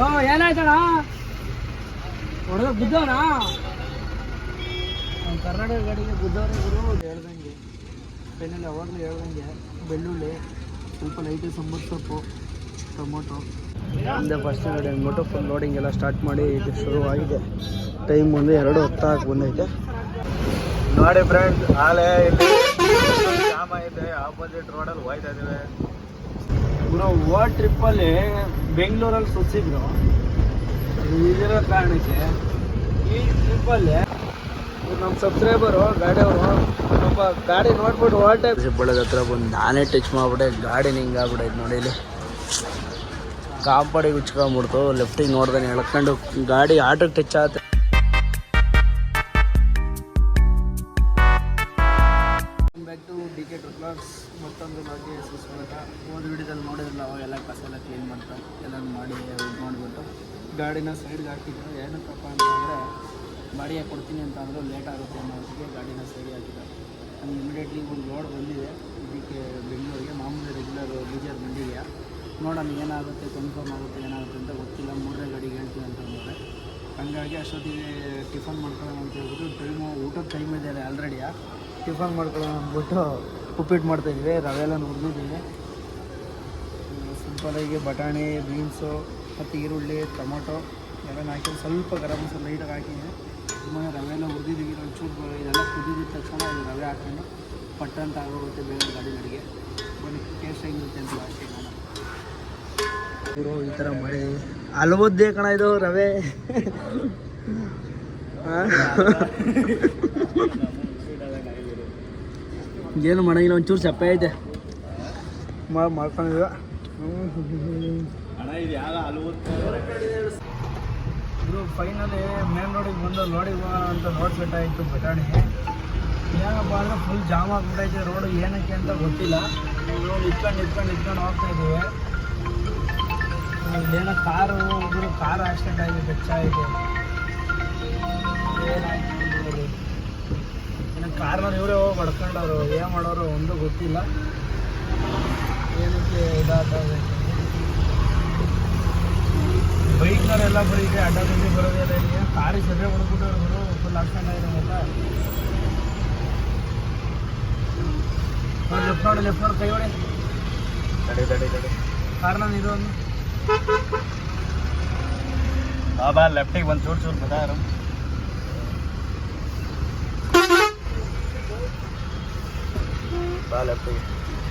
ಓ ಏನಾಯ್ತಣ್ಣ? ಹೊಡೆದ ಬಿದ್ದವನ? ಕರ್ನಾಟಕ ಗಾಡಿಗೆ ಬಿದ್ದವ್ರೆ ಗುರು ಹೇಳ್ದಂಗೆ. ಪೆನ್ನಲ್ಲಿ ಅವಾಗಲೂ ಹೇಳ್ದಂಗೆ. ಬೆಳ್ಳುಳ್ಳಿ ಸ್ವಲ್ಪ ಲೈಟ್ ಸಂಬರ್ ಸೊಪ್ಪು ಟೊಮೊಟೊ. ಮುಂದೆ ಫಸ್ಟ್ ನೋಡಿ ಅಂದ್ಬಿಟ್ಟು ಫುಲ್ ಲೋಡಿಂಗ್ ಎಲ್ಲ ಸ್ಟಾರ್ಟ್ ಮಾಡಿ ಇದು ಶುರುವಾಗಿದೆ ಟೈಮ್ ಒಂದು ಎರಡು ಹೊತ್ತಾಗಿ ಬಂದೈತೆ. ನೋಡಿ ಫ್ರೆಂಡ್ ಆಲೆ ಇಲ್ಲಿ. ಜಾಮ ಐತೆ ಆಪೋಸಿಟ್ ರೋಡಲ್ಲಿ ಹೋಯ್ತಾ ಇದೀವಿ ಗುರು ವರ್ಲ್ಡ್ ಟ್ರಿಪ್ಪಲ್ಲಿ ಬೆಂಗಳೂರಲ್ಲಿ ಸುತ್ತಿದ್ರು. ಇದಿರೋ ಕಾರಣಕ್ಕೆ ಈ ಟ್ರಿಪ್ಪಲ್ಲಿ ನಮ್ಮ ಸಬ್ಸ್ಕ್ರೈಬರು ಗಾಡಿಯವರು ನಮ್ಮ ಗಾಡಿ ನೋಡ್ಬಿಟ್ಟು ಹೊರಟೆ ಬೆಳದ ಹತ್ರ ಬಂದು ನಾನೇ ಟಚ್ ಮಾಡಿಬಿಟ್ಟೆ, ಗಾಡಿ ಹಿಂಗೆ ಆಗ್ಬಿಟ್ಟೈತೆ ನೋಡಿ ಇಲ್ಲಿ. ಕಾಂಪಡಿಗೆ ಉಚ್ಕೊಂಬಿಡ್ತು ಲೆಫ್ಟಿಗೆ ನೋಡ್ದೆ, ಎಳ್ಕೊಂಡು ಗಾಡಿ ಆಟೋಗೆ ಟಚ್ ಆಗುತ್ತೆ ಕೊಡ್ತೀನಿ ಅಂತ ಅಂದರು ಲೇಟ್ ಆಗುತ್ತೆ ಅನ್ನೋದಕ್ಕೆ ಗಾಡಿನ ಸರಿ ಹಾಕಿದ್ದಾರೆ ನಮ್ಗೆ ಇಮಿಡಿಯೇಟ್ಲಿ ಒಂದು ಲೋಡ್ ಬಂದಿದೆ. ಇದಕ್ಕೆ ಬೆಂಗಳೂರಿಗೆ, ಮಾಮೂಲಿ ರೆಗ್ಯುಲರ್ ಬೀಜರ್ ಬಂದಿದೆಯಾ? ನೋಡೋಣ ಏನಾಗುತ್ತೆ ಕನ್ಫರ್ಮ್ ಆಗುತ್ತೆ, ಏನಾಗುತ್ತೆ ಅಂತ ಗೊತ್ತಿಲ್ಲ. ಮೂರನೇ ಗಾಡಿಗೆ ಹೇಳ್ತೀನಿ ಅಂತ ಹಾಗಾಗಿ ಅಷ್ಟೊತ್ತಿಗೆ ಟಿಫನ್ ಮಾಡ್ಕೊಳ್ಳೋಣ ಅಂತ ಹೇಳ್ಬಿಟ್ಟು ಟೈಮು ಊಟದ ಟೈಮ್ ಇದೆ ಆಲ್ರೆಡಿಯಾ ಟಿಫನ್ ಮಾಡ್ಕೊಳ್ಳೋಣ ಅಂದ್ಬಿಟ್ಟು ಉಪ್ಪಿಟ್ಟು ಮಾಡ್ತಾಯಿದ್ವಿ ರವೆ ಎಲ್ಲ ನುಡಿದಿದ್ದೀನಿ ಸಿಂಪಲಾಗಿ ಬಟಾಣಿ ಬೀನ್ಸು ಮತ್ತು ಈರುಳ್ಳಿ, ಟೊಮೊಟೊ ಎಲ್ಲ ಹಾಕಿ ಸ್ವಲ್ಪ ಗರಂ ಮಸಾಲ ಲೈಟಾಗಿ ಹಾಕಿದ್ವಿ. ಸುಮ್ಮನೆ ರವೆನ ಹುರಿದಿದ್ದೀವಿ ಒಂಚೂರು ಇದೆಲ್ಲ ಕುದಿದಿದ್ದ ತಕ್ಷಣ ಇದು ರವೆ ಹಾಕೊಂಡು ಪಟ್ಟ ಅಂತ ಆಗೋಗುತ್ತೆ ಬೇರೆ ಗಾಡಿ ಗಾಡಿಗೆ ಬನ್ನಿ ಟೇಸ್ಟ್ ಹೆಂಗಿರುತ್ತೆ ಅಂತ ಲಾಸ್ಟಿಗೆ ನಾನು. ಇವರು ಈ ಥರ ಮಳೆ ಅಲ್ವದ್ದೇ ಕಣ ಇದು ರವೆ. ಏನು ಮಾಡಂಗಿಲ್ಲ ಒಂಚೂರು ಚಪ್ಪೆ ಐತೆ. ಮಾಡ್ಕೊಂಡಿದ್ದ ಮಾಡ್ಕೊಂಡಿದ್ವ. ಫೈನಲಿ ಮೇನ್ ರೋಡಿಗೆ ಬಂದು ನೋಡಿಗೆ ಅಂತ ರೋಡ್ ಸೆಟ್ ಆಯಿತು, ಬಟಾಣಿ. ಏನಪ್ಪ ಅಂದರೆ ಫುಲ್ ಜಾಮ್ ಆಗ್ಬಿಟ್ಟೈತೆ ರೋಡು ಏನಕ್ಕೆ ಅಂತ ಗೊತ್ತಿಲ್ಲ. ಇಟ್ಕೊಂಡು ಇಟ್ಕೊಂಡು ಇಟ್ಕೊಂಡು ಹೋಗ್ತಾ ಇದ್ದೀವಿ. ಏನೋ ಕಾರು ಒಬ್ಬರು ಕಾರ್ ಆಕ್ಸಿಡೆಂಟ್ ಆಗಿದೆ ಹೆಚ್ಚಾಗಿದೆ? ಏನೋ ಕಾರ್ನಲ್ಲಿ ಇವರೇ ಹೋಗಿ ಹೊಡ್ಕೊಂಡವ್ರು, ಏನು ಮಾಡೋರು ಒಂದು ಗೊತ್ತಿಲ್ಲ. ಏನಕ್ಕೆ ಇದಾಗ್ತದೆ ಬೈಕ್ನವರೆಲ್ಲ ಬರೀ ಇದೆ ಅಡ್ಡ ಬಂದು ಬರೋದೇ ಇದೆಯಾ ಕಾರಿ ಸೆದ್ರೆ ಹೊಡ್ಬಿಟ್ಟವ್ರು ಗುರು ಫುಲ್ ಆಕ್ಸಿಡೆಂಟ್ ಆಗಿದೆ ನೋಡಿ ಲೆಫ್ಟ್ ನೋಡಿ ಲೆಫ್ಟ್ ನೋಡಿ ಕೈ ಹೊಡೆ. ತಡಿ ತಡಿ ತಡಿ. ಕಾರ್ನ ಇದು ಒಂದು ಬಾಬಾ ಲೆಫ್ಟಿಗೆ ಒಂದು ಚೂರು ಚೂರು ಬದಾರು ಬಾ ಲೆಫ್ಟಿಗೆ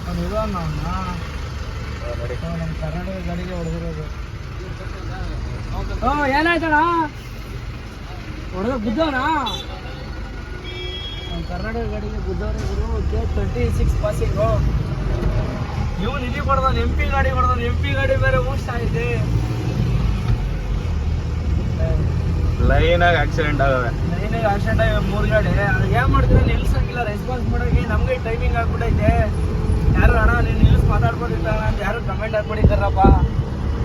ಅವ್ನು ಇದು ಅನ್ನ ನಮ್ಮ ಕರ್ನಾಟಕ ಗಾಡಿಗೆ ಹೊಡೆದಿರೋದು. ಹ್ಞೂ ಏನಾಯ್ತಣ್ಣ? ಹೊಡೆದ ಬಿದ್ದವನ ನಮ್ಮ ಕರ್ನಾಟಕ ಗಾಡಿಗೆ ಬಿದ್ದವ್ರೆ ಗುರು ಕೆ ಟ್ವೆಂಟಿ ಸಿಕ್ಸ್ ಪಾಸಿಂಗು ಇವನು ಇಲ್ಲಿ ಕೊಡ್ದಾನ ಎಂ ಪಿ ಗಾಡಿ ಕೊಡ್ದಾನ ಎಂ ಪಿ ಗಾಡಿ ಬೇರೆ ಊಷ್ಟ ಆಗಿದೆ ಲೈನಾಗಿ ಆಕ್ಸಿಡೆಂಟ್ ಆಗವೆ. ನೈನಾಗ ಆಕ್ಸಿಡೆಂಟ್ ಆಗಿ ಮೂರು ಗಾಡಿ. ಅದು ಏನು ಮಾಡ್ತೀರ ನಿಲ್ಸಂಗಿಲ್ಲ ರೆಸ್ಪಾನ್ಸ್ ಮಾಡೋಕೆ ನಮಗೆ ಟೈಮಿಂಗ್ ಆಗ್ಬಿಟ್ಟೈತೆ ಯಾರು ಅಣ್ಣ ನೀನು ನಿಲ್ಸ್ ಮಾತಾಡ್ಬೋದಿತ್ತಣ್ಣ ಅಂತ ಯಾರು ಕಮೆಂಟ್ ಹಾಕ್ಬಿಟ್ಟಿದ್ದಾರಪ್ಪ.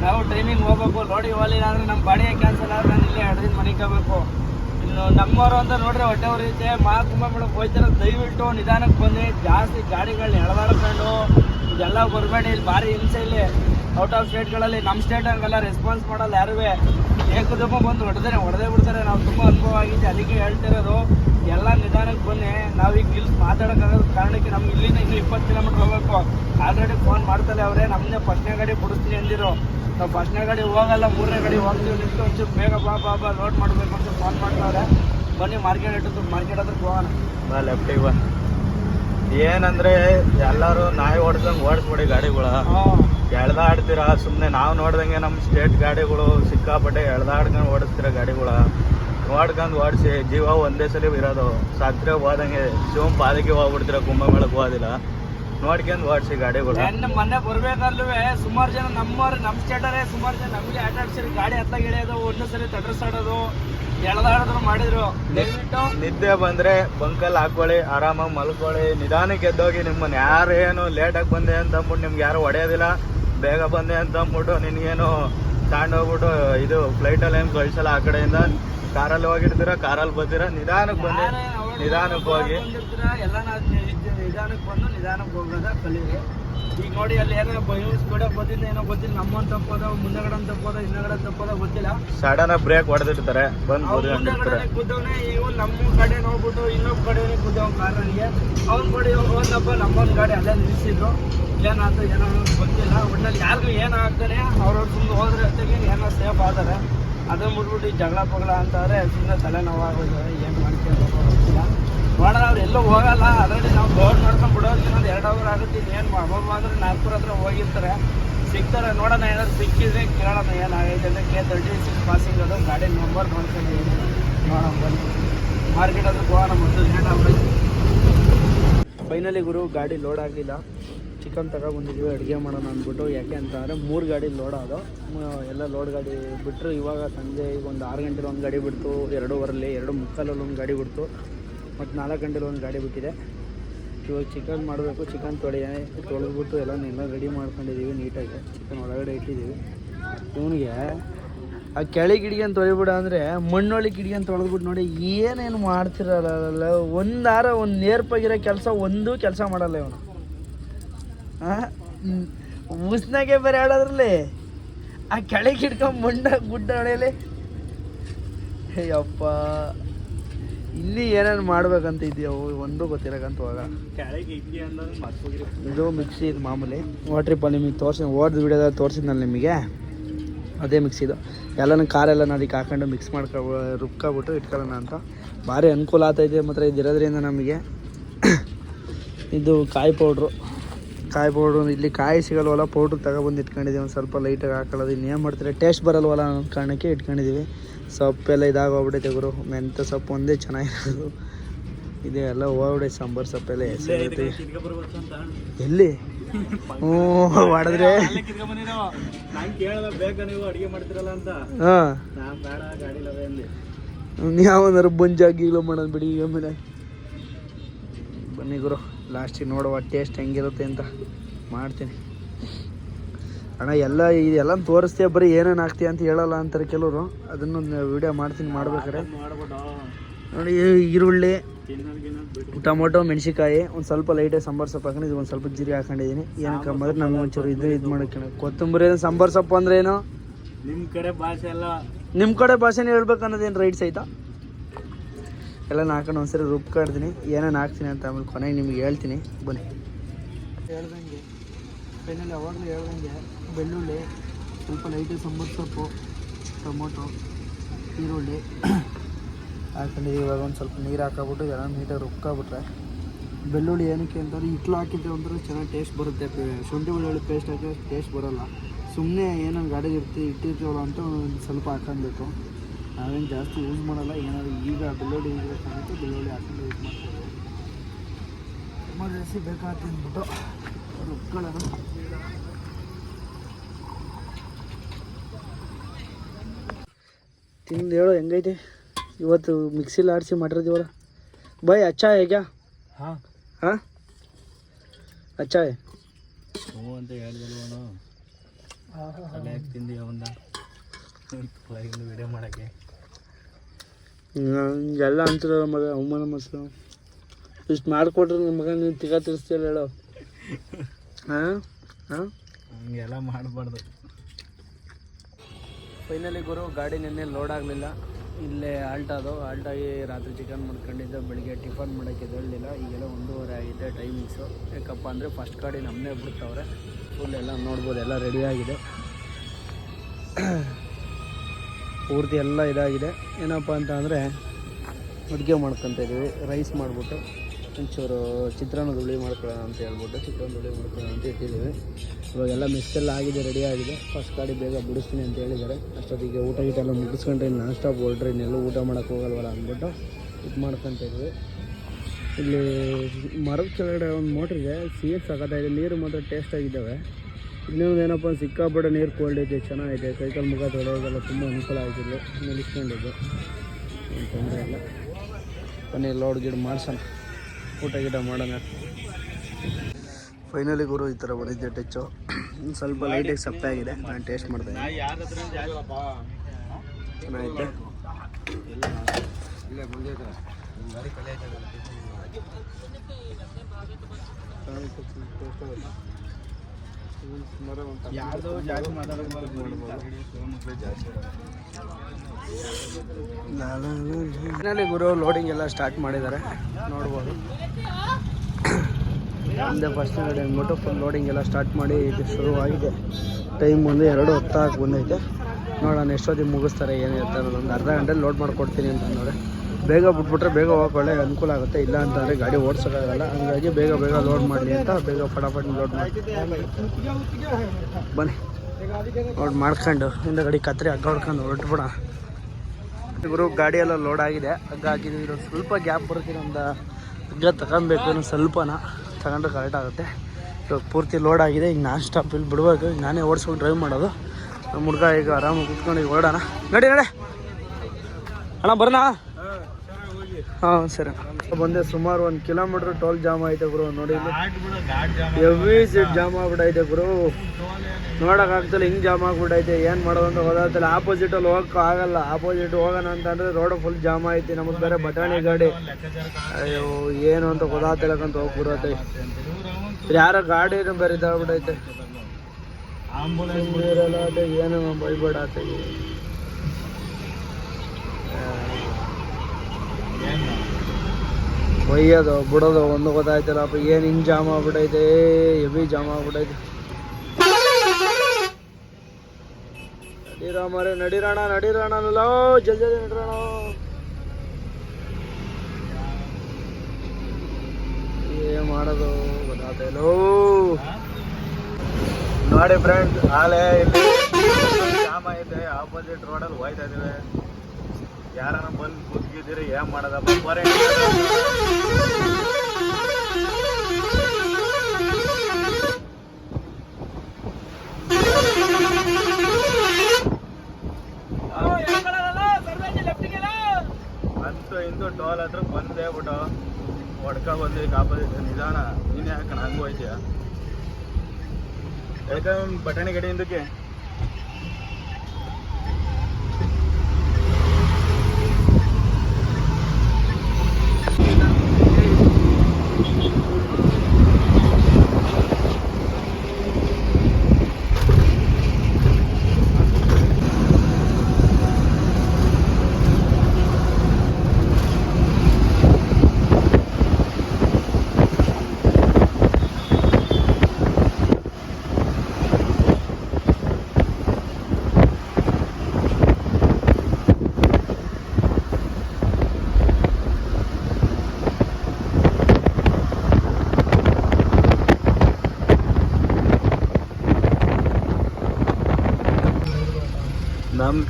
ನಾವು ಟ್ರೈನಿಂಗ್ ಹೋಗ್ಬೇಕು. ನೋಡಿ, ಹೋಗಲಿಲ್ಲ ಅಂದ್ರೆ ನಮ್ಮ ಬಾಡಿಗೆ ಕ್ಯಾನ್ಸಲ್ ಆದ್ರೆ ನಾನು ಇಲ್ಲೇ ಎರಡು ದಿನ ಮನಿಕೋಬೇಕು ಇನ್ನು ನಮ್ಮವರು ಅಂತ ನೋಡ್ರೆ ಹೊಟ್ಟೆ ಉರಿಯುತ್ತೆ ಮಾ ಮೇಳಕ್ಕೆ ಹೋಗ್ತಾರೆ ದಯವಿಟ್ಟು ನಿಧಾನಕ್ಕೆ ಬನ್ನಿ. ಜಾಸ್ತಿ ಗಾಡಿಗಳನ್ನ ಎಳವಾಡ್ಕೊಂಡು ಇದೆಲ್ಲ ಬರಬೇಡಿ. ಇಲ್ಲಿ ಭಾರಿ ಹಿಂಸೆ ಇಲ್ಲಿ. ಔಟ್ ಆಫ್ ಸ್ಟೇಟ್ಗಳಲ್ಲಿ ನಮ್ಮ ಸ್ಟೇಟ್ ಹಂಗೆಲ್ಲ ರೆಸ್ಪಾನ್ಸ್ ಮಾಡಲ್ಲ ಯಾರುವೆ. ಏಕದಪ್ಪ ಬಂದು ಹೊಡೆದ್ರೆ, ಹೊಡೆದೇ ಬಿಡ್ತಾರೆ. ನಾವು ತುಂಬ ಅನುಭವ ಆಗಿದೆ. ಅದಕ್ಕೆ ಹೇಳ್ತಿರೋದು, ಎಲ್ಲ ನಿಧಾನಕ್ಕೆ ಬನ್ನಿ. ನಾವೀಗ ಇಲ್ಲಿ ಮಾತಾಡೋಕ್ಕಾಗೋದು ಕಾರಣಕ್ಕೆ ನಮ್ಗೆ ಇಲ್ಲಿಂದ ಇನ್ನೂ ಇಪ್ಪತ್ತು ಕಿಲೋಮೀಟ್ರ್ ಹೋಗಬೇಕು. ಆಲ್ರೆಡಿ ಫೋನ್ ಮಾಡ್ತಾರೆ ಅವರೇ. ನಮ್ಮನ್ನೇ ಫಸ್ಟ್ನೇ ಗಾಡಿ ಬಿಡಿಸ್ತೀನಿ ಅಂದಿರು ನಾವು ಫಸ್ಟ್ನೇ ಗಾಡಿ ಹೋಗಲ್ಲ ಮೂರನೇ ಗಾಡಿ ಹೋಗ್ತೀವಿ ನಿಮ್ಗೆ ಒಂಚೂರು ಬೇಗ ಬಾ ಬಾ ಬಾ ನೋಟ್ ಮಾಡಬೇಕು ಅಂತ ಫೋನ್ ಮಾಡ್ತಾರೆ ಬನ್ನಿ ಮಾರ್ಕೆಟ್ ಇಟ್ಟು ಮಾರ್ಕೆಟ್ ಹತ್ರಕ್ಕೆ ಹೋಗೋಣ. ಬಾ ಲೆಫ್ಟಿಗೆ ಬಾ. ಏನಂದ್ರೆ ಎಲ್ಲರೂ ನಾಯಿ ಓಡ್ದಂಗೆ ಓಡಿಸ್ಬಿಡಿ ಗಾಡಿಗಳ. ಎಳ್ದಾಡ್ತೀರ ಎಳ್ದಾಡ್ತೀರಾ ಸುಮ್ಮನೆ ನಾವು ನೋಡ್ದಂಗೆ ನಮ್ಮ ಸ್ಟೇಟ್ ಗಾಡಿಗಳು ಸಿಕ್ಕಾಪಟ್ಟೆ ಎಳ್ದಾಡ್ಕೊಂಡು ಓಡಿಸ್ತೀರ ಗಾಡಿಗಳ. ನೋಡ್ಕೊಂಡು ಓಡಿಸಿ ಜೀವ ಒಂದೇ ಸಲ ಇರೋದು ಸತ್ರೆ ಹೋದಂಗೆ ಶಿವಂ ಪಾದಕ್ಕೆ ಹೋಗ್ಬಿಡ್ತೀರ ಕುಂಭಮೇಳಕ್ಕೆ ಹೋದಿಲ್ಲ. ನೋಡ್ಕೊಂಡು ಓಡ್ಸಿ ಗಾಡಿಗಳು. ನನ್ನ ಮೊನ್ನೆ ಬರ್ಬೇಕಾದ್ಲೂ ಸುಮಾರು ಜನ ನಮ್ಮವ್ರು ನಮ್ಮ ಸ್ಟೇಟರೇ ಸುಮಾರು ಜನ ನಮಗೆ ಆಟ ಆಡ್ಸಿರಿ ಗಾಡಿ ಹತ್ತಾಗ ಇಳಿಯೋದು ಸರಿ ತಡ್ರಿಸಾಡೋದು ಎಳ್ದಾಡಿದ್ರು ಮಾಡಿದ್ರು. ದಯವಿಟ್ಟು ನಿದ್ದೆ ಬಂದ್ರೆ ಬಂಕಲ್ ಹಾಕೊಳ್ಳಿ ಆರಾಮಾಗಿ ಮಲ್ಕೊಳ್ಳಿ ನಿಧಾನಕ್ಕೆ ಎದ್ದೋಗಿ ನಿಮ್ಮನ್ನ ಯಾರು ಏನು ಲೇಟಾಗಿ ಬಂದೆ ಅಂತ ಅಂದ್ಬಿಟ್ಟು ನಿಮ್ಗೆ ಯಾರು ಹೊಡೆಯೋದಿಲ್ಲ. ಬೇಗ ಬಂದೆ ಅಂತ ಅಂದ್ಬಿಟ್ಟು ನಿನ್ಗೇನು ತಗೊಂಡೋಗ್ಬಿಟ್ಟು ಇದು ಫ್ಲೈಟಲ್ಲಿ ಏನು ಕಳಿಸಲ್ಲ ಆ ಕಡೆಯಿಂದ. ಕಾರಲ್ಲಿ ಹೋಗಿರ್ತೀರ ಕಾರಲ್ಲಿ ಬರ್ತೀರ ನಿಧಾನಕ್ಕೆ ಬಂದೆ. ನಿಧಾನಕ್ಕೆ ಹೋಗಿ ಎಲ್ಲ ನಿಧಾನಕ್ಕೆ ಬಂದು ನಿಧಾನಕ್ಕೆ ಹೋಗೋದ ಕಲಿಯಿರಿ ಈಗ ನೋಡಿ ಅಲ್ಲಿ ಏನೋ ಯೂಸ್ ಕೂಡ ಬಂದಿಲ್ಲ ಏನೋ ಗೊತ್ತಿಲ್ಲ ನಮ್ಮನ್ ತಪ್ಪೋದ ಮುಂದಗಡೆ ತಪ್ಪೋದ ಹಿಂದಗಡೆ ತಪ್ಪೋದ ಗೊತ್ತಿಲ್ಲ. ಸಡನ್ ಬ್ರೇಕ್ ಹೊಡೆದಿರ್ತಾರೆ. ಬಂದ್ ಕುದ್ದವನೇ ಇವ್ ನಮ್ಮ ಕಡೆ ನೋಡ್ಬಿಟ್ಟು ಇನ್ನೊಬ್ಬ ಕಡೆ ಕುದ್ದವ ಕಾರ್ ನನಗೆ ಅವ್ನ ಕಡೆ ಹೋದಪ್ಪ ನಮ್ಮೊಂದ್ ಗಾಡಿ ಅಲ್ಲೇ ನಿಲ್ಸಿದ್ರು ಏನಾಯ್ತು ಏನೋ ಗೊತ್ತಿಲ್ಲ. ಒಟ್ನಲ್ಲಿ ಯಾರಿಗೂ ಏನಾಗ್ತಾನೆ ಅವ್ರವ್ರು ಸುಮ್ಮನೆ ಹೋದ್ರೆ ಅಷ್ಟೇ ಏನೋ ಸೇಫ್ ಆದಾರೆ. ಅದನ್ನ ಮುಟ್ಬಿಟ್ಟು ಜಗಳ ಪಗಳ ಅಂತಾರೆ ಸುಮ್ಮನೆ ತಲೆನೋವಾಗೋದು ಏನು ಮಾಡ್ಕೊಂಡು ಗೊತ್ತಿಲ್ಲ. ನೋಡೋಣ ಅವ್ರು ಎಲ್ಲೂ ಹೋಗಲ್ಲ, ಅದರಲ್ಲಿ ನಾವು ಬೋರ್ಡ್ ಮಾಡ್ಕೊಂಡು ಬಿಡೋದಕ್ಕೆ ಇನ್ನೊಂದು ಎರಡು ಅವರ್ ಆಗುತ್ತೆ, ಇನ್ನೇನು ಅಬ್ಬಬ್ಬ ಅಂದರೆ ನಾಗ್ಪುರ ಹತ್ರ ಹೋಗಿರ್ತಾರೆ. ಸಿಗ್ತಾರೆ, ನೋಡೋಣ, ಏನಾದ್ರು ಸಿಕ್ಕಿದ್ರೆ ಕೇಳೋಣ, ಏನಾಗೈತೆ ಅಂತ ಕೆ ತರ್ಟಿ ಸಿಕ್ಸ್ ಪಾಸಿಂಗ್ ಅದು, ಗಾಡಿ ನಂಬರ್ ನೋಡ್ಕೊಂಡು ನೋಡೋಣ, ಬನ್ನಿ. ಮಾರ್ಕೆಟ್ ಅಂದ್ರೆ ಹೋಗೋಣ, ಮೊದಲು ಫೈನಲಿ ಗುರು, ಗಾಡಿ ಲೋಡ್ ಆಗಲಿಲ್ಲ ಚಿಕನ್ ತಗೊಬಂದಿದ್ದೀವಿ ಅಡುಗೆ ಮಾಡೋಣ ಅಂದ್ಬಿಟ್ಟು. ಯಾಕೆ ಅಂತಂದರೆ ಮೂರು ಗಾಡಿ ಲೋಡ್ ಅದು ಎಲ್ಲ ಲೋಡ್ ಗಾಡಿ ಬಿಟ್ಟರು ಇವಾಗ ಸಂಜೆ ಈಗ ಒಂದು ಆರು ಗಂಟೆಲಿ ಒಂದು ಗಾಡಿ ಬಿಡ್ತು ಎರಡೂವರಲ್ಲಿ ಎರಡು ಮುಕ್ಕಾಲಲ್ಲಿ ಒಂದು ಗಾಡಿ ಬಿಡ್ತು. ಮತ್ತು ನಾಲ್ಕು ಗಂಟೆಲಿ ಒಂದು ಗಾಡಿ ಬಿಟ್ಟಿದೆ. ಇವಾಗ ಚಿಕನ್ ಮಾಡಬೇಕು, ಚಿಕನ್ ತೊಳೆಯ ತೊಳೆದ್ಬಿಟ್ಟು ಎಲ್ಲ ಎಲ್ಲ ರೆಡಿ ಮಾಡ್ಕೊಂಡಿದ್ದೀವಿ ನೀಟಾಗಿ. ಚಿಕನ್ ಒಳಗಡೆ ಇಟ್ಟಿದ್ದೀವಿ ಇವನಿಗೆ, ಆ ಕೆಳಗೆ ಗಿಡಿಗೆ ತೊಳಿಬಿಡ ಅಂದರೆ ಮಣ್ಣೊಳಗೆ ಗಿಡಿಗೆ ಅಂತ ತೊಳೆದ್ಬಿಟ್ಟು ನೋಡಿ ಏನೇನು ಮಾಡ್ತಿರಲ್ಲ ಒಂದಾರ ಒಂದು ನೇರ್ಪಾಗಿರೋ ಕೆಲಸ ಒಂದು ಕೆಲಸ ಮಾಡಲ್ಲ ಇವನು. ಉಸ್ನಾಗೆ ಬೇರೆ ಆಡೋದ್ರಲ್ಲಿ ಆ ಕೆಳಗೆ ಹಿಡ್ಕೊಂಡು ಮಣ್ಣ ಗುಡ್ಡ ಹೊಡೆಯಲಿ. ಅಯ್ಯಪ್ಪ. ಇಲ್ಲಿ ಏನೇನು ಮಾಡ್ಬೇಕಂತ ಇದೆಯೋ ಒಂದು ಗೊತ್ತಿರಕಂತ ಹೋಗ. ಇದು ಮಿಕ್ಸಿ ಇದು ಮಾಮೂಲಿ. ವಾಟ್ರಿಪ್ಪ ನಿಮಗೆ ತೋರಿಸಿ ಓಡ್ದ ವಿಡಿಯೋದಲ್ಲಿ ತೋರಿಸಿದ್ನಲ್ಲ ನಿಮಗೆ? ಅದೇ ಮಿಕ್ಸಿ ಇದು. ಎಲ್ಲನೂ ಕಾರೆಲ್ಲ ಅದಕ್ಕೆ ಹಾಕೊಂಡು ಮಿಕ್ಸ್ ಮಾಡ್ಕೊ ರುಬ್ಕೊಬಿಟ್ಟು ಇಟ್ಕೊಳ್ಳೋಣ ಅಂತ. ಭಾರಿ ಅನುಕೂಲ ಆಗ್ತಾಯಿದೆ ಮಾತ್ರ ಇದಿರೋದ್ರಿಂದ ನಮಗೆ. ಇದು ಕಾಯಿ ಪೌಡ್ರು ಕಾಯಿ ಪೌಡ್ರು ಇಲ್ಲಿ ಕಾಯಿ ಸಿಗಲ್ವಲ್ಲ ಪೌಡ್ರ್ ತಗೊಬಂದು ಇಟ್ಕೊಂಡಿದ್ದೀವಿ ಒಂದು ಸ್ವಲ್ಪ ಲೈಟಾಗಿ ಹಾಕೊಳ್ಳೋದು. ಇನ್ನೇನು ಮಾಡ್ತಾರೆ? ಟೇಸ್ಟ್ ಬರಲ್ವಲ್ಲ ಅನ್ನೋ ಕಾರಣಕ್ಕೆ ಇಟ್ಕೊಂಡಿದ್ದೀವಿ ಸೊಪ್ಪೆಲ್ಲ ಇದಾಗೋಗ್ಬಿಟ್ಟೈತೆ ಗುರು. ಮೆಂತ್ಯ ಸೊಪ್ಪು ಒಂದೇ ಚೆನ್ನಾಗಿರೋದು. ಇದೆ ಎಲ್ಲ ಹೋಗ್ಬಿಡಿ ಸಾಂಬಾರು ಸೊಪ್ಪೆಲ್ಲ ಹೆಸರು ಎಲ್ಲಿ? ಹ್ಞೂ ಮಾಡಿದ್ರೆ ಹಾಂ. ಯಾವನಾರು ಬಂಜಾಗಿಲ್ಲ ಮಾಡೋದು ಬಿಡಿ ಆಮೇಲೆ ಬನ್ನಿ ಗುರು. ಲಾಸ್ಟಿಗೆ ನೋಡುವ ಟೇಸ್ಟ್ ಹೆಂಗಿರುತ್ತೆ ಅಂತ ಮಾಡ್ತೀನಿ. ಅಣ್ಣ ಎಲ್ಲ ಇದೆಲ್ಲ ತೋರಿಸ್ತೀಯ ಬರೀ ಏನೇನು ಹಾಕ್ತೀಯ ಅಂತ ಹೇಳಲ್ಲ ಅಂತಾರೆ ಕೆಲವರು. ಅದನ್ನು ವಿಡಿಯೋ ಮಾಡ್ತೀನಿ ಮಾಡ್ಬೇಕಾರೆ ನೋಡಿ ಈರುಳ್ಳಿ ಟೊಮೊಟೊ ಮೆಣಸಿಕಾಯಿ ಒಂದು ಸ್ವಲ್ಪ ಲೈಟಾಗಿ ಸಾಂಬಾರು ಸೊಪ್ಪು ಇದು ಒಂದು ಸ್ವಲ್ಪ ಜೀರಿಗೆ ಹಾಕೊಂಡಿದ್ದೀನಿ ಏನಕ್ಕೆ ಅಂದ್ರೆ ನಮ್ಗೆ ಒಂಚೂರು ಇದು ಇದು ಮಾಡೋಕೆ ಕೊತ್ತಂಬರಿ ಸಾಂಬಾರು ಸೊಪ್ಪು ಅಂದ್ರೆ ಏನು? ನಿಮ್ಮ ಕಡೆ ಭಾಷೆ ಎಲ್ಲ ನಿಮ್ಮ ಕಡೆ ಭಾಷೆನೇ ಹೇಳ್ಬೇಕನ್ನೋದೇನು ರೈಟ್ಸ್ ಆಯ್ತಾ? ಎಲ್ಲ ನಾಕೊಂಡು ಒಂದ್ಸರಿ ರುಬ್ಕಾಡ್ತೀನಿ ಏನೇನು ಹಾಕ್ತೀನಿ ಅಂತ ಆಮೇಲೆ ಕೊನೆಗೆ ನಿಮ್ಗೆ ಹೇಳ್ತೀನಿ. ಬನ್ನಿ. ಹೇಳ್ದಂಗೆ ಫೈನಲಿ ಅವಾಗಲೂ ಹೇಳ್ದಂಗೆ, ಬೆಳ್ಳುಳ್ಳಿ, ಸ್ವಲ್ಪ ಲೈಟ್ ಸಂಬರ್ ಸೊಪ್ಪು, ಟೊಮೊಟೊ, ಈರುಳ್ಳಿ ಹಾಕೊಂಡು ಇವಾಗ ಒಂದು ಸ್ವಲ್ಪ ನೀರು ಹಾಕೊಬಿಟ್ಟು ಎಲ್ಲ ನೀಟಾಗಿ ರುಬ್ಕೊಬಿಟ್ರೆ ಬೆಳ್ಳುಳ್ಳಿ ಏನಕ್ಕೆ ಅಂತಂದ್ರೆ ಹಿಟ್ಲು ಹಾಕಿದ್ರೆ ಒಂಥರ ಚೆನ್ನಾಗಿ ಟೇಸ್ಟ್ ಬರುತ್ತೆ. ಶುಂಠಿ ಬೆಳ್ಳುಳ್ಳಿ ಪೇಸ್ಟ್ ಹಾಕಿದ್ರೆ ಟೇಸ್ಟ್ ಬರೋಲ್ಲ. ಸುಮ್ಮನೆ ಏನೋ ಗಾಡಿಗೆ ಇರ್ತೀವಿ ಇಟ್ಟಿರ್ತೀವಲ್ಲ ಅಂತ ಸ್ವಲ್ಪ ಹಾಕೊಬೇಕು ನಾವೇನು ಜಾಸ್ತಿ ಯೂಸ್ ಮಾಡಲ್ಲ ಏನಾದರೂ ಈಗ ಬೆಳ್ಳುಳ್ಳಿ ಬೇಕಾಗುತ್ತೆ ಬೆಳ್ಳುಳ್ಳಿ ಹಾಕೊಂಡು ಯೂಸ್ ಮಾಡ್ತೀವಿ. ಎಮರ್ಜೆನ್ಸಿ ಬೇಕಾಗುತ್ತೆ ಅಂದ್ಬಿಟ್ಟು ರುಬ್ಕೊಳ್ಳೋಣ ತಿಂದು ಹೇಳು ಹೆಂಗೈತೆ? ಇವತ್ತು ಮಿಕ್ಸಿಲಿ ಆಡಿಸಿ ಮಾಡಿರೋದಿವಲ್ಲ. ಬಾಯ್ ಅಚ್ಚಾ ಹೇ ಕ್ಯಾ ಹಾಂ. ಹಾಂ? ಅಚ್ಚಾ ಹ್ಞೂ ಅಂತ ಹೇಳ್ದಲ್ವನು ತಿಂದಿ ಅವನ್ನ. ವಿಡಿಯೋ ಮಾಡೋಕ್ಕೆ. ಎಲ್ಲ ಅಂತಿರಲ್ಲ ಮಗ ಅವಮಾನ ಮಸ್ಲು ಇಷ್ಟು ಮಾಡಿಕೊಟ್ರೆ ನಮ್ಮ ಮಗ ನೀನು ತಿಗ ತಿರ್ಸ್ತೀಯಲ್ಲ ಹೇಳೋ. ಹಾಂ? ಹಾಂ? ಹಂಗೆಲ್ಲ ಮಾಡಬಾರ್ದು. ಫೈನಲಿ ಗುರು ಗಾಡಿ ನಿನ್ನೆ ಲೋಡ್ ಆಗಲಿಲ್ಲ. ಇಲ್ಲೇ ಆಲ್ಟ್ ಅದು. ಆಲ್ಟ್ ರಾತ್ರಿ ಚಿಕನ್ ಮಾಡ್ಕೊಂಡಿದ್ದೆ ಬೆಳಿಗ್ಗೆ ಟಿಫನ್ ಮಾಡೋಕ್ಕೆ ಎದ್ದೇಳಲಿಲ್ಲ. ಈಗೆಲ್ಲ ಒಂದೂವರೆ ಆಗಿದೆ ಟೈಮಿಂಗ್ಸು ಯಾಕಪ್ಪ ಅಂದರೆ ಫಸ್ಟ್ ಗಾಡಿ ನಮ್ಮನ್ನೇ ಬಿಡ್ತವ್ರೆ. ಫುಲ್ ಎಲ್ಲ ನೋಡ್ಬೋದು ಎಲ್ಲ ರೆಡಿ ಆಗಿದೆ. ಪೂರ್ತಿ ಎಲ್ಲ ಇದಾಗಿದೆ. ಏನಪ್ಪ ಅಂತ ಅಂದರೆ ಅಡುಗೆ ಮಾಡ್ಕೊತ ಇದ್ದೀವಿ. ರೈಸ್ ಮಾಡಿಬಿಟ್ಟು, ಒಂಚೂರು ಚಿತ್ರಾನ್ನದ ಹುಳಿ ಮಾಡ್ಕೊಳ್ಳೋಣ ಅಂತ ಹೇಳ್ಬಿಟ್ಟು ಚಿತ್ರಾನ್ನದ ಹುಳಿ ಮಾಡ್ಕೊಳ್ಳೋಣ ಅಂತ ಇಟ್ಟಿದ್ದೀವಿ. ಇವಾಗೆಲ್ಲ ಮಿಕ್ಸೆಲ್ಲ ಆಗಿದೆ ರೆಡಿ ಆಗಿದೆ. ಫಸ್ಟ್ ಗಾಡಿ ಬೇಗ ಬಿಡಿಸ್ತೀನಿ ಅಂತ ಹೇಳಿದ್ದಾರೆ. ಅಷ್ಟೊತ್ತಿಗೆ ಊಟ ಗೀಟ ಎಲ್ಲ ಮುಗಿಸ್ಕೊಂಡ್ರೆ ನಾನ್ ಸ್ಟಾಪ್ ಹೊರಟ್ರೆ ಇನ್ನೆಲ್ಲ ಊಟ ಮಾಡೋಕ್ಕೆ ಹೋಗಲ್ವಲ್ಲ ಅಂದ್ಬಿಟ್ಟು ಇದು ಮಾಡ್ಕೊತ ಇದ್ವಿ ಇಲ್ಲಿ ಮರದ ಕೆಳಗಡೆ ಒಂದು ಮೋಟ್ರಿದೆ ಇದೆ. ಸೀಟ್ ಇದೆ ನೀರು ಮಾತ್ರ ಟೇಸ್ಟ್ ಆಗಿದ್ದಾವೆ. ಇನ್ನೊಂದು ಏನಪ್ಪ ಸಿಕ್ಕಾಪಟ್ಟೆ ನೀರು ಕೋಲ್ಡ್ ಐತೆ ಚೆನ್ನಾಗಿದೆ ಸೈಕಲ್ ಮುಖ ತೊಳೆಯೋದೆಲ್ಲ ತುಂಬ ಅನುಕೂಲ ಆಗಿದೆ ನಿಲ್ಲಿಸ್ಕೊಂಡಿದ್ದು. ಏನು ತೊಂದರೆ ಇಲ್ಲ. ಬನ್ನಿ ಲೋಡ್ ಗಿಡ ಮಾಡ್ಸೋಣ. ಊಟ ಗೀಟ ಮಾಡೋಣ. ಫೈನಲಿ ಗುರು, ಈ ಥರ ಬರಿದ್ದೆ ಟಚ್ಚು. ಸ್ವಲ್ಪ ಲೈಟಾಗಿ ಸಪ್ಪೆ ಆಗಿದೆ. ನಾನು ಟೇಸ್ಟ್ ಮಾಡಿದೆ. ಚೆನ್ನಾಗಿದೆ ಚೆನ್ನಾಗೈತೆ. ಗುರು ಲೋಡಿಂಗ್ ಎಲ್ಲ ಸ್ಟಾರ್ಟ್ ಮಾಡಿದ್ದಾರೆ. ನೋಡ್ಬೋದು. ಮುಂದೆ ಫಸ್ಟ್ ನೋಡಿ ಅಂದ್ಬಿಟ್ಟು ಫುಲ್ ಲೋಡಿಂಗ್ ಎಲ್ಲ ಸ್ಟಾರ್ಟ್ ಮಾಡಿ ಇದು ಶುರುವಾಗಿದೆ. ಟೈಮ್ ಒಂದು ಎರಡು ಹೊತ್ತಾಗಿ ಬಂದೈತೆ. ನೋಡೋಣ ಎಷ್ಟೊತ್ತಿಗೆ ಮುಗಿಸ್ತಾರೆ ಏನು ಇರ್ತಾರೆ ಒಂದು ಅರ್ಧ ಗಂಟೆ ಲೋಡ್ ಮಾಡ್ಕೊಡ್ತೀನಿ ಅಂತ ನೋಡಿ. ಬೇಗ ಬಿಟ್ಬಿಟ್ರೆ ಬೇಗ ಹೋಗಕ್ಕೆ ಒಳ್ಳೆ ಅನುಕೂಲ ಆಗುತ್ತೆ. ಇಲ್ಲ ಅಂತಂದರೆ ಗಾಡಿ ಓಡಿಸೋಕ್ಕಾಗಲ್ಲ. ಹಂಗಾಗಿ ಬೇಗ ಬೇಗ ಲೋಡ್ ಮಾಡಲಿ ಅಂತ ಬೇಗ ಫಟಾಫಟ್ ಲೋಡ್ ಮಾಡಿ ಬನ್ನಿ. ಲೋಡ್ ಮಾಡ್ಕೊಂಡು ಹಿಂದೆ ಗಾಡಿ ಕತ್ರಿ, ಹಗ್ಗ ಹೊಡ್ಕೊಂಡು ಹೊರಟ್ಬಿಡ ಗುರು, ಗಾಡಿಯೆಲ್ಲ ಲೋಡ್ ಆಗಿದೆ. ಹಗ್ಗ ಹಾಕಿದ್ದೀವಿ ಇರೋದು ಸ್ವಲ್ಪ ಗ್ಯಾಪ್ ಬರುತ್ತೆ ಒಂದು ಹಗ್ಗ ತಗೊಬೇಕು ಅನ್ನೋ ಸ್ವಲ್ಪನ ತಗೊಂಡ್ರೆ ಕರೆಕ್ಟ್ ಆಗುತ್ತೆ. ಇವಾಗ ಪೂರ್ತಿ ಲೋಡ್ ಆಗಿದೆ. ಈಗ ನಾನ್ ಸ್ಟಾಪ್ ಇಲ್ಲಿ ಬಿಡ್ಬೇಕು. ಈಗ ನಾನೇ ಓಡಿಸ್ಕೊಂಡು ಡ್ರೈವ್ ಮಾಡೋದು. ನಮ್ಮ ಹುಡುಗ ಈಗ ಆರಾಮಾಗಿ ಕುತ್ಕೊಂಡು ಈಗ ಓಡೋಣ. ನಡಿ, ನಡೆ. ಅಣ್ಣ ಬರೋಣ ಹಾಂ ಸರ್. ಬಂದೆ ಸುಮಾರು ಒಂದು ಕಿಲೋಮೀಟರ್ ಟೋಲ್ ಜಾಮ್ ಐತೆ ಗುರು ನೋಡಿ ಹೆವಿ ಸೀಟ್ ಜಾಮ್ ಆಗ್ಬಿಟ್ಟೈತೆ ಗುರು. ನೋಡಕ್ ಹಿಂಗೆ ಹಿಂಗ್ ಜಾಮ್ ಆಗ್ಬಿಟ್ಟೈತೆ ಏನ್ ಮಾಡೋದಂತ ಗೊತ್ತಾಗ್ತಿಲ್ಲ. ಆಪೋಸಿಟ್ ಅಲ್ಲಿ ಹೋಗಕ್ ಆಗಲ್ಲ. ಆಪೋಸಿಟ್ ಹೋಗೋಣ ಅಂತಂದ್ರೆ ರೋಡ್ ಫುಲ್ ಜಾಮ್ ಐತಿ ನಮಗ್ ಬೇರೆ ಬಟಾಣಿ ಗಾಡಿ. ಅಯ್ಯೋ ಏನು ಅಂತ ಗೊತ್ತಾಗ್ತಿಲ್ಲಕಂತ ಹೋಗ್ಬಿಡತ್ತೆ. ಯಾರೋ ಗಾಡಿ ಬೇರೆ ಇದಾಗ್ಬಿಟ್ಟೈತೆ ಆಂಬುಲೆನ್ಸ್ ಏನು ಬೈಬೇಡ ಒಯ್ಯೋದು ಬಿಡೋದು ಒಂದು ಗೊತ್ತಾಯ್ತಿಲ್ಲಪ್ಪ ಏನು ಹಿಂಗೆ ಜಾಮ್ ಆಗ್ಬಿಟ್ಟೈತೆ? ಹೆವಿ ಜಾಮ್ ಆಗ್ಬಿಟ್ಟೈತೆ. ನಡೀರ ಮರೆ ನಡೀರಣ ನಡೀರಣ ಜಲ್ದಿ ಜಲ್ದಿ ನಡೀರಣ ಏನ್ ಮಾಡೋದು ಗೊತ್ತಾಗ್ತಾಯಿಲ್ಲೋ ನೋಡಿ ಫ್ರೆಂಡ್ ಆಲೆ ಇಲ್ಲಿ ಜಾಮ್ ಐತೆ ಆಪೋಸಿಟ್ ರೋಡಲ್ಲಿ ಹೋಯ್ತಾ ಇದೀವಿ ಯಾರನ್ನ ಬಂದು ಕೂತ್ಕಿದ್ದೀರಿ ಏನ್ ಮಾಡೋದಪ್ಪ ಬರೇ ಅಂತೂ ಇಂದು ಟೋಲ್ ಹತ್ರ ಬಂದೇ ಬಿಟ್ಟು ಹೊಡ್ಕ ಬಂದು ಆಪೋಸಿಟ್ ನಿಧಾನ. ನೀನೇ ಹಾಕೋಣ ಹಂಗೆ ಹೋಯ್ತೀಯ? ಯಾಕೆ ಬಟಾಣಿ ಗಡಿ ಹಿಂದಕ್ಕೆ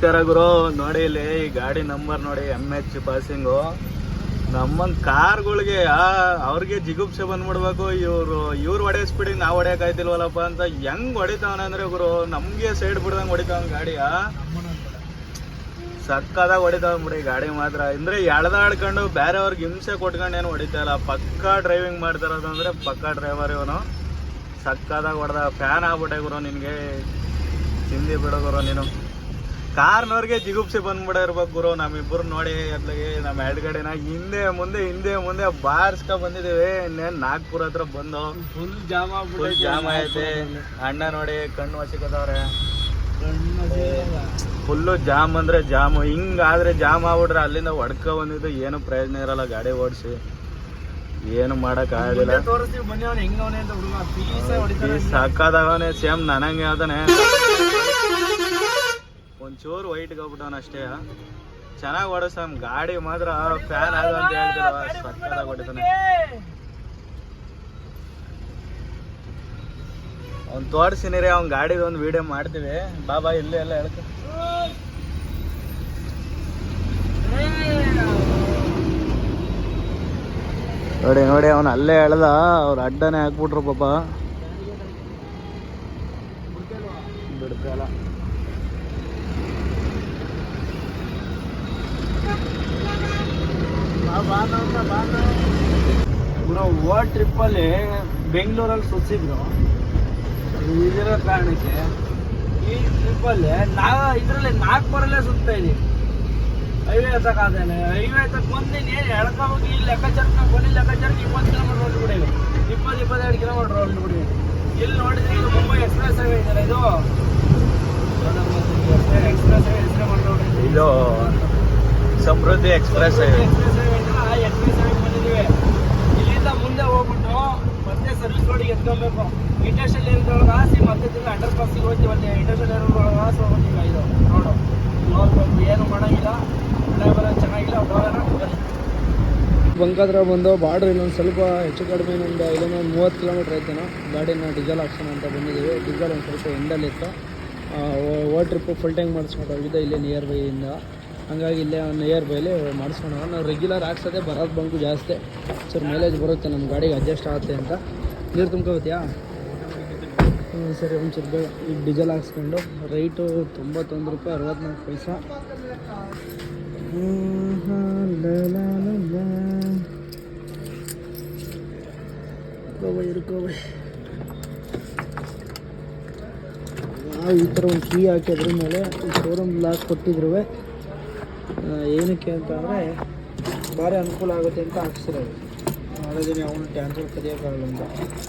ನಮಸ್ಕಾರ ಗುರು. ನೋಡಿ ಇಲ್ಲಿ ಈ ಗಾಡಿ ನಂಬರ್ ನೋಡಿ ಎಂ ಎಚ್ ಪಾಸಿಂಗು ನಮ್ಮಂಗ್ ಕಾರ್ಗಳಿಗೆ ಅವ್ರಿಗೆ ಜಿಗುಪ್ಸೆ ಬಂದ್ಬಿಡ್ಬೇಕು. ಇವ್ರು ಇವ್ರು ಹೊಡೆಯೋ ಸ್ಪೀಡಿಗೆ ನಾವು ಹೊಡೆಯಕ್ ಆಯ್ತಿಲ್ವಲ್ಲಪ್ಪ ಅಂತ ಹೆಂಗ್ ಹೊಡಿತಾವನ ಅಂದ್ರೆ ಗುರು, ನಮ್ಗೆ ಸೈಡ್ ಬಿಡ್ದಂಗ್ ಹೊಡಿತಾವನ್ ಗಾಡಿಯ ಸಕ್ಕದಾಗ ಹೊಡಿತಾವ್ ಬಿಡಿ ಗಾಡಿ ಮಾತ್ರ. ಅಂದ್ರೆ ಎಳ್ದಾಡ್ಕೊಂಡು ಬೇರೆಯವ್ರಿಗೆ ಹಿಂಸೆ ಕೊಟ್ಕೊಂಡು ಏನು ಹೊಡಿತಾ ಇಲ್ಲ. ಪಕ್ಕಾ ಡ್ರೈವಿಂಗ್ ಮಾಡ್ತಿರೋದಂದ್ರೆ ಪಕ್ಕಾ ಡ್ರೈವರ್ ಇವನು. ಸಕ್ಕದಾಗ ಹೊಡೆದ ಫ್ಯಾನ್ ಆಗ್ಬಿಟ್ಟೆ ಗುರು ನಿನ್ಗೆ. ಚಿಂದಿ ಬಿಡೋ ಗುರು ನೀನು. ಕಾರ್ನವ್ರಿಗೆ ಜಿಗುಪ್ಸೆ ಬಂದ್ಬಿಡ ಇರ್ಬೇಕು ಗುರು. ನಮ್ಮಿಬ್ಬರು ನೋಡಿ ಅದ್ಲಾಗೆ ನಮ್ಮ ಎಡ್ಗಡೆನ ಹಿಂದೆ ಮುಂದೆ ಹಿಂದೆ ಮುಂದೆ ಬಾರ್ಸ್ಕ ಬಂದಿದ್ದೀವಿ. ಇನ್ನೇನು ನಾಗ್ಪುರ ಹತ್ರ ಬಂದು ಫುಲ್ ಜಾಮ್ ಫುಲ್ ಜಾಮ್ ಐತೆ. ಅಣ್ಣ ನೋಡಿ ಕಣ್ಣು ಹಸಿಕದವ್ರೆ. ಫುಲ್ಲು ಜಾಮ್ ಅಂದ್ರೆ ಜಾಮ್. ಹಿಂಗಾದ್ರೆ ಜಾಮ್ ಆಗ್ಬಿಟ್ರೆ ಅಲ್ಲಿಂದ ಹೊಡ್ಕ ಬಂದಿದ್ದು ಏನು ಪ್ರಯೋಜನ ಇರಲ್ಲ. ಗಾಡಿ ಓಡಿಸಿ ಏನು ಮಾಡಕ್ ಆಗಲಿಲ್ಲ ತೋರಿಸ್ತೀವಿ ಬನ್ನಿ ಅವ್ನು. ಹೆಂಗವನೆ ಅಂತ ಹುಡುಗ. ಪೀಸ ಹೊಡಿತಾರೆ ಸಾಕಾದವನೇ ಸೇಮ್ ನನಂಗೆ ಯಾವ್ದಾನೆ ಒಂಚೂರು ವೈಟ್ ಹೋಗ್ಬಿಟ್ಟವನ ಅಷ್ಟೇ. ಚೆನ್ನಾಗಿ ನಮ್ ಗಾಡಿ ಮಾತ್ರ ಫ್ಯಾನ್ ಆಗ ಅಂತ ಹೇಳ್ತಿಲ್ವ ಸಕ್ಕತ್ತಾಗಿ ಹೊಡಿತಾನೆ ಅವ್ನ್ ತೋರ್ಸಿನಿ ರೀ ಅವ್ನ ಗಾಡಿದ ಒಂದು ವಿಡಿಯೋ ಮಾಡ್ತೀವಿ. ಬಾಬಾ ಇಲ್ಲೇ ಎಲ್ಲ ಹೇಳ್ತ ನೋಡಿ ನೋಡಿ ಅವ್ನು ಅಲ್ಲೇ ಹೇಳ್ದ. ಅವ್ರ ಅಡ್ಡನೇ ಹಾಕ್ಬಿಟ್ರು ಪಾಪ. ಬಿಡ್ತಲ್ಲ ಗುರು ಓ ಟ್ರಿಪ್ಪಲ್ಲಿ ಬೆಂಗಳೂರಲ್ಲಿ ಸುತ್ತಿದ್ರು. ಇದಿರೋ ಕಾರಣಕ್ಕೆ ಈ ಟ್ರಿಪ್ಪಲ್ಲಿ ನಾ ಇದರಲ್ಲಿ ನಾಗ್ಪುರಲ್ಲೇ ಸುತ್ತಾ ಇದ್ದೀನಿ. ಹೈವೇ ಹತ್ತಕ್ಕಾದೇನೆ ಹೈವೇ ಹತ್ತಕ್ಕೆ ಬಂದಿನಿ ಎಳ್ಕೋಬೇಕು ಈ ಲೆಕ್ಕಾಚಾರಕ್ಕೆ ಕೊನೆ ಲೆಕ್ಕಾಚಾರಕ್ಕೆ ಇಪ್ಪತ್ತು ಕಿಲೋಮೀಟರ್ ಬಿಡಿ ಇಪ್ಪತ್ತು ಇಪ್ಪತ್ತೆರಡು ಕಿಲೋಮೀಟರ್ ಬಿಡಿ ಇಲ್ಲಿ ನೋಡಿದ್ರೆ ಇದು ಮುಂಬೈ ಎಕ್ಸ್ಪ್ರೆಸ್ ಹೈವೇ ಇದೆಯಲ್ಲ ಇದು? ಎಕ್ಸ್ಪ್ರೆಸ್ ಹೈವೇ ಹೆಸರು ಇದು ಸಮೃದ್ಧಿ ಎಕ್ಸ್ಪ್ರೆಸ್ ಎಕ್ಸ್ಪ್ರೆಸ್ ಹೈವೇ ಇದೆಯಲ್ಲ ಆ ಎಕ್ಸ್ಪ್ರೆಸ್ ಹೈವೇ ಬಂದಿದ್ದೀವಿ ಇಲ್ಲಿಂದ ಮುಂದೆ ಹೋಗ್ಬಿಟ್ಟು ಮತ್ತೆ ಸರ್ವಿಸ್ ರೋಡಿಗೆ ಎತ್ಕೊಬೇಕು ಇಂಡಸ್ಟ್ರಿಯಲ್ ಏರಿಯಾದೊಳಗೆ ಹಾಸಿ ಮತ್ತೆ ತಿರ್ಗಿ ಅಂಡರ್ ಪಾಸಿಗೆ ಹೋಗ್ತೀವಿ ಅಲ್ಲಿ ಇಂಟರ್ಷನ್ ಏರಿಯಾದೊಳಗೆ ಹಾಸಿ ಹೋಗ್ತೀವಿ ಇದು ನೋಡು ನೋಡ್ಬೇಕು ಏನು ಮಾಡೋಂಗಿಲ್ಲ. ಡ್ರೈವರ್ ಚೆನ್ನಾಗಿಲ್ಲ ಹೋಗೋಣ ಬಂಕಾದ್ರ ಬಂದು ಬಾರ್ಡ್ರ್ ಇನ್ನೊಂದು ಸ್ವಲ್ಪ ಹೆಚ್ಚು ಕಡಿಮೆ ಇನ್ನೊಂದು ಇಲ್ಲೊಂದು ಒಂದು ಮೂವತ್ತು ಕಿಲೋಮೀಟ್ರ್ ಐತೇನೋ, ಗಾಡಿನ ಡೀಸೆಲ್ ಹಾಕ್ಸೋಣ ಅಂತ ಬಂದಿದ್ದೀವಿ. ಡೀಸೆಲ್ ಒಂದು ಸ್ವಲ್ಪ ಎಂಡಲ್ಲಿತ್ತು ಓ ಟ್ರಿಪ್ಪು ಫುಲ್ ಟ್ಯಾಂಕ್ ಮಾಡಿಸ್ಕೊಂಡು ಹೋಗಿದ್ದೆ, ಇಲ್ಲಿ ನಿಯರ್ ಬೈಯಿಂದ ಹಂಗಾಗಿ ಇಲ್ಲೇ ನಯರ್ ಬೈಲಿ ಮಾಡಿಸ್ಕೊಂಡು ನಾವು ರೆಗ್ಯುಲರ್ ಹಾಕ್ಸೋದೆ ಬರೋದು ಬಂಕು ಜಾಸ್ತಿ. ಸರ್ ಮೈಲೇಜ್ ಬರುತ್ತೆ ನಮ್ಮ ಗಾಡಿಗೆ ಅಡ್ಜಸ್ಟ್ ಆಗುತ್ತೆ ಅಂತ. ನೀರು ತುಂಬ್ಕೋತೀಯಾ ಹ್ಞೂ ಸರಿ, ಒಂಚೂರು ಬೇಗ. ಈಗ ಡೀಸೆಲ್ ಹಾಕ್ಸ್ಕೊಂಡು ರೈಟು ತೊಂಬತ್ತೊಂದು ರೂಪಾಯಿ ಅರವತ್ತ್ನಾಲ್ಕು ಪೈಸಾ. ಇರ್ಕೋಬೈ ನಾವು ಈ ಥರ ಒಂದು ಕೀ ಹಾಕಿದ್ರ ಮೇಲೆ ಶೋರೂಮ್ ಲಾಕ್ ಕೊಟ್ಟಿದ್ರು ಏನಕ್ಕೆ ಅಂತ ಅಂದರೆ ಭಾರಿ ಅನುಕೂಲ ಆಗುತ್ತೆ ಅಂತ ಹಾಕ್ಸಿರೋದು ದಿನ ಅವನು ಟ್ಯಾಂಕರ್ ಕದಿಯೋಕ್ಕಾಗಲ್ಲ ಅಂತ.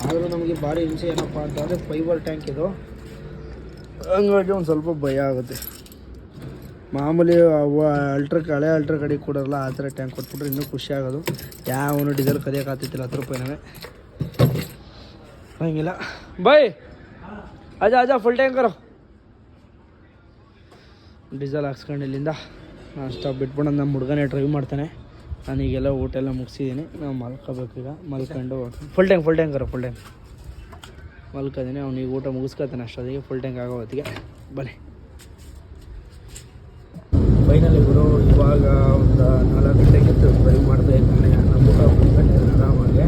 ಆದರೂ ನಮಗೆ ಭಾರಿ ಹಿಂಸೆ ಏನಪ್ಪ ಅಂತಂದರೆ ಫೈಬರ್ ಟ್ಯಾಂಕ್ ಇದು. ಹಂಗಾಗಿ ಒಂದು ಸ್ವಲ್ಪ ಭಯ ಆಗುತ್ತೆ. ಮಾಮೂಲಿ ಅಲ್ಟ್ರ ಹಳೆ ಅಲ್ಟ್ರ ಕಡೆ ಕೊಡೋಲ್ಲ ಆ ಥರ ಟ್ಯಾಂಕ್ ಕೊಟ್ಬಿಟ್ರೆ ಇನ್ನೂ ಖುಷಿ ಆಗೋದು. ಯಾವನು ಡೀಸೆಲ್ ಕದಿಯೋಕೆ ಆಗ್ತಿತ್ತಿಲ್ಲ ಹತ್ತು ರೂಪಾಯಿನೇ ಹಂಗಿಲ್ಲ. ಬೈ! ಅಜಾ ಅಜಾ ಫುಲ್ ಟ್ಯಾಂಕರು ಡೀಸೆಲ್ ಹಾಕ್ಸ್ಕೊಂಡು ಇಲ್ಲಿಂದ. ಸ್ಟಾಪ್ ಬಿಟ್ಬಿಟ್ಟು ನಮ್ಮ ಹುಡುಗನೇ ಡ್ರೈವ್ ಮಾಡ್ತಾನೆ. ನಾನೀಗೆಲ್ಲ ಊಟ ಎಲ್ಲ ಮುಗಿಸಿದ್ದೀನಿ. ನಾವು ಮಲ್ಕೋಬೇಕು ಈಗ. ಮಲ್ಕೊಂಡು full tank full tanker full tank ಮಲ್ಕೋದೀನಿ ಅವ್ನಿಗೆ ಊಟ ಮುಗಿಸ್ಕೊತಾನೆ ಅಷ್ಟೊತ್ತಿಗೆ ಫುಲ್ ಟ್ಯಾಂಕ್ ಆಗೋ ಹೊತ್ತಿಗೆ ಬನ್ನಿ. ಫೈನಲಿ ಗುರು, ಇವಾಗ ಒಂದು ನಾಲ್ಕು ಗಂಟೆಗೆ ಡ್ರೈವ್ ಇದ್ದಾನೆ ನಮ್ಮ ಊಟ ಮುಗಿಸ್ಕೊಂಡು ಆರಾಮಾಗಿ.